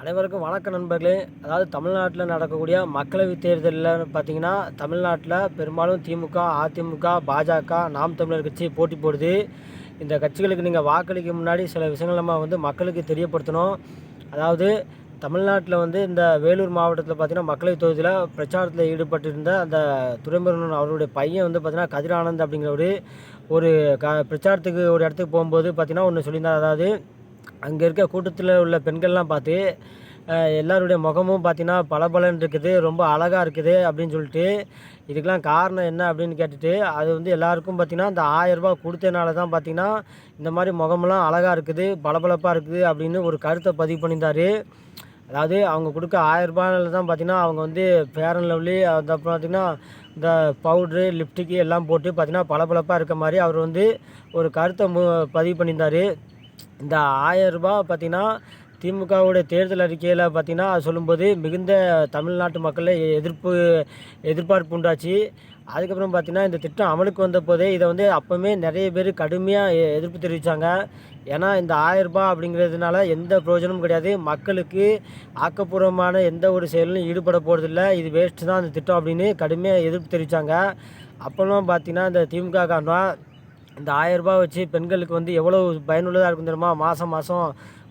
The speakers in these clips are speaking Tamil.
அனைவருக்கும் வணக்க நண்பர்களே. அதாவது தமிழ்நாட்டில் நடக்கக்கூடிய மக்களவைத் தேர்தலில் பார்த்தீங்கன்னா தமிழ்நாட்டில் பெரும்பாலும் திமுக அதிமுக பாஜக நாம் தமிழர் கட்சி போட்டி போடுது. இந்த கட்சிகளுக்கு நீங்கள் வாக்களிக்க முன்னாடி சில விஷயங்கள் நம்ம வந்து மக்களுக்கு தெரியப்படுத்தணும். அதாவது தமிழ்நாட்டில் வந்து இந்த வேலூர் மாவட்டத்தில் பார்த்தீங்கன்னா மக்களவைத் தொகுதியில் பிரச்சாரத்தில் ஈடுபட்டிருந்த அந்த துரைமுருகன் அவருடைய பையன் வந்து பார்த்திங்கன்னா கதிரானந்த் ஆனந்த் அப்படிங்கிறவர் ஒரு க பிரச்சாரத்துக்கு ஒரு இடத்துக்கு போகும்போது பார்த்திங்கன்னா ஒன்று சொல்லியிருந்தார். அதாவது அங்கே இருக்க கூட்டத்தில் உள்ள பெண்கள்லாம் பார்த்து எல்லாருடைய முகமும் பார்த்தீங்கன்னா பளபளன்னு இருக்குது ரொம்ப அழகாக இருக்குது அப்படின்னு சொல்லிட்டு இதுக்கெலாம் காரணம் என்ன அப்படின்னு கேட்டுட்டு அது வந்து எல்லாருக்கும் பார்த்தீங்கன்னா இந்த ஆயரரூபா கொடுத்தனால தான் பார்த்திங்கன்னா இந்த மாதிரி முகமெல்லாம் அழகாக இருக்குது பளபளப்பாக இருக்குது அப்படின்னு ஒரு கருத்தை பதிவு பண்ணியிருந்தாரு. அதாவது அவங்க கொடுக்க ஆயரரூபாயில தான் பார்த்தீங்கன்னா அவங்க வந்து ஃபேர் அண்ட் லவ்லி அப்புறம் பார்த்தீங்கன்னா இந்த பவுட்ரு லிப்டிக்கு எல்லாம் போட்டு பார்த்திங்கன்னா பளபளப்பாக இருக்க மாதிரி அவர் வந்து ஒரு கருத்தை மு பதிவு பண்ணியிருந்தார். இந்த ஆயிரம் பார்த்திங்கன்னா பார்த்தீங்கன்னா திமுகவுடைய தேர்தல் அறிக்கையில் பார்த்தீங்கன்னா அது சொல்லும்போது மிகுந்த தமிழ்நாட்டு மக்களில் எதிர்ப்பு எதிர்பார்ப்பு உண்டாச்சு. அதுக்கப்புறம் பார்த்தீங்கன்னா இந்த திட்டம் அமலுக்கு வந்த போதே இதை வந்து அப்போவுமே நிறைய பேர் கடுமையாக எ- எதிர்ப்பு தெரிவித்தாங்க ஏன்னா இந்த ஆயரூபா அப்படிங்கிறதுனால எந்த பிரயோஜனமும் கிடையாது. மக்களுக்கு ஆக்கப்பூர்வமான எந்த ஒரு செயலும் ஈடுபட போகிறதில்ல இது வேஸ்ட்டு தான் அந்த திட்டம் அப்படின்னு கடுமையாக எதிர்ப்பு தெரிவித்தாங்க அப்போல்லாம் பார்த்தீங்கன்னா இந்த திமுக காரணம் இந்த ஆயிரம் ரூபாய் வச்சு பெண்களுக்கு வந்து எவ்வளோ பயனுள்ளதாக இருக்கும் தெரியுமா? மாதம் மாதம்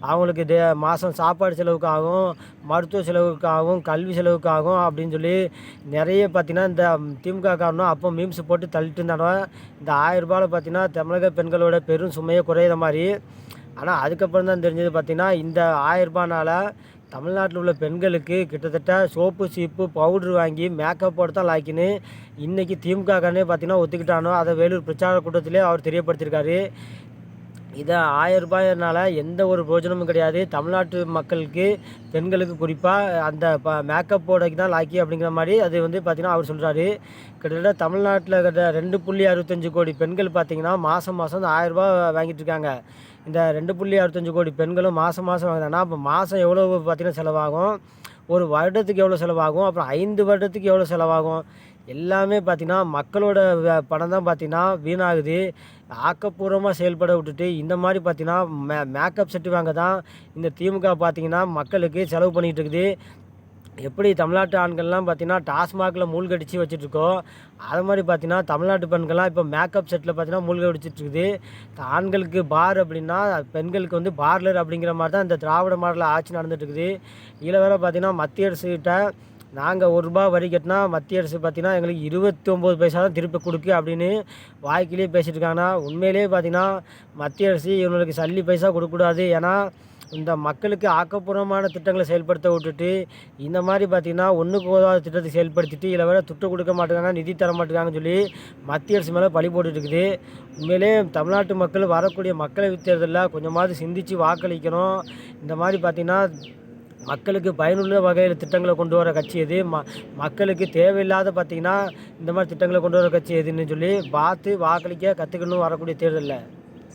அவங்களுக்கு டே மாதம் சாப்பாடு செலவுக்காகவும் மருத்துவ செலவுக்காகவும் கல்வி செலவுக்காகவும் அப்படின்னு சொல்லி நிறைய பார்த்திங்கன்னா இந்த திமுக காரணம் அப்போ மீம்ஸ் போட்டு தள்ளிட்டு இருந்தாலும் இந்த ஆயிரம் பார்த்திங்கன்னா பார்த்தீங்கன்னா தமிழக பெண்களோட பெரும் சுமையை குறையிற மாதிரி. ஆனால் அதுக்கப்புறம் தான் தெரிஞ்சது பார்த்திங்கன்னா இந்த ஆயிரம் தமிழ்நாட்டில் உள்ள பெண்களுக்கு கிட்டத்தட்ட சோப்பு சீப்பு பவுட்ரு வாங்கி மேக்கப் போட்டு தான் லாக்கின்னு இன்றைக்கி திமுக காரனே பார்த்தீங்கன்னா ஒத்துக்கிட்டானோ? அதை வேலூர் பிரச்சார கூட்டத்திலே அவர் தெரியப்படுத்தியிருக்காரு. இதை ஆயிரம் ரூபாயினால எந்த ஒரு பிரோஜனமும் கிடையாது. தமிழ்நாட்டு மக்களுக்கு பெண்களுக்கு குறிப்பாக அந்த ப மேக்கப் போடக்கு தான் லாக்கி அப்படிங்கிற மாதிரி அது வந்து பார்த்திங்கன்னா அவர் சொல்கிறாரு கிட்டத்தட்ட தமிழ்நாட்டில் கிட்ட ரெண்டு புள்ளி அறுபத்தஞ்சு கோடி பெண்கள் பார்த்திங்கன்னா மாதம் மாதம் இந்த ஆயிரம் ரூபாய் வாங்கிட்டு இருக்காங்க. இந்த ரெண்டு புள்ளி அறுபத்தஞ்சு கோடி பெண்களும் மாதம் மாதம் வாங்குறாங்கன்னா அப்போ மாதம் எவ்வளோ பார்த்திங்கன்னா செலவாகும்? ஒரு வருடத்துக்கு எவ்வளோ செலவாகும்? அப்புறம் ஐந்து வருடத்துக்கு எவ்வளோ செலவாகும்? எல்லாமே பார்த்திங்கன்னா மக்களோட வ- பணம் தான் பார்த்திங்கன்னா வீணாகுது. ஆக்கப்பூர்வமாக செயல்பட விட்டுட்டு இந்த மாதிரி பார்த்திங்கன்னா மே மேக்கப் செட்டு வாங்க தான் இந்த திமுக பார்த்திங்கன்னா மக்களுக்கு செலவு பண்ணிகிட்டு இருக்குது. எப்படி தமிழ்நாட்டு ஆண்கள்லாம் பார்த்தீங்கன்னா டாஸ்மாகில் மூழ்கடிச்சு வச்சுட்ருக்கோம் அது மாதிரி பார்த்தீங்கன்னா தமிழ்நாட்டு பெண்கள்லாம் இப்போ மேக்கப் செட்டில் பார்த்தீங்கன்னா மூழ்கடிச்சிட்டு இருக்குது. ஆண்களுக்கு பார் அப்படின்னா பெண்களுக்கு வந்து பார்லர் அப்படிங்கிற மாதிரி தான் இந்த திராவிட மாடலில் ஆட்சி நடந்துட்டு இருக்குது. இதில் வேறு பார்த்தீங்கன்னா மத்திய அரசுகிட்ட நாங்கள் ஒரு ரூபா வரி கட்டினா மத்திய அரசு பார்த்தீங்கன்னா எங்களுக்கு இருபத்தி ஒம்பது பைசா தான் திருப்பி கொடுக்கு அப்படின்னு வாய்க்கிலேயே பேசிகிட்டு இருக்காங்கன்னா உண்மையிலேயே பார்த்தீங்கன்னா மத்திய அரசு இவங்களுக்கு சல்லி பைசா கொடுக்கக்கூடாது. ஏன்னா இந்த மக்களுக்கு ஆக்கப்பூர்வமான திட்டங்களை செயல்படுத்த விட்டுட்டு இந்த மாதிரி பார்த்தீங்கன்னா ஒன்றுக்கு உதவாத திட்டத்தை செயல்படுத்திட்டு இதில் வர துட்டு கொடுக்க மாட்டேங்காங்க நிதி தர மாட்டேங்காங்கன்னு சொல்லி மத்திய அரசு மேலே பழி போட்டுட்டு இருக்குது உண்மையிலே தமிழ்நாட்டு மக்கள் வரக்கூடிய மக்களவைத் தேர்தலில் கொஞ்சமாவது சிந்தித்து வாக்களிக்கணும். இந்த மாதிரி பார்த்தீங்கன்னா மக்களுக்கு பயனுள்ள வகையில் திட்டங்களை கொண்டு வர கட்சி எது? ம மக்களுக்கு தேவையில்லாத பார்த்தீங்கன்னா இந்த மாதிரி திட்டங்களை கொண்டு வர கட்சி எதுன்னு சொல்லி பார்த்து வாக்களிக்க கற்றுக்கணும் வரக்கூடிய தேர்தலில்.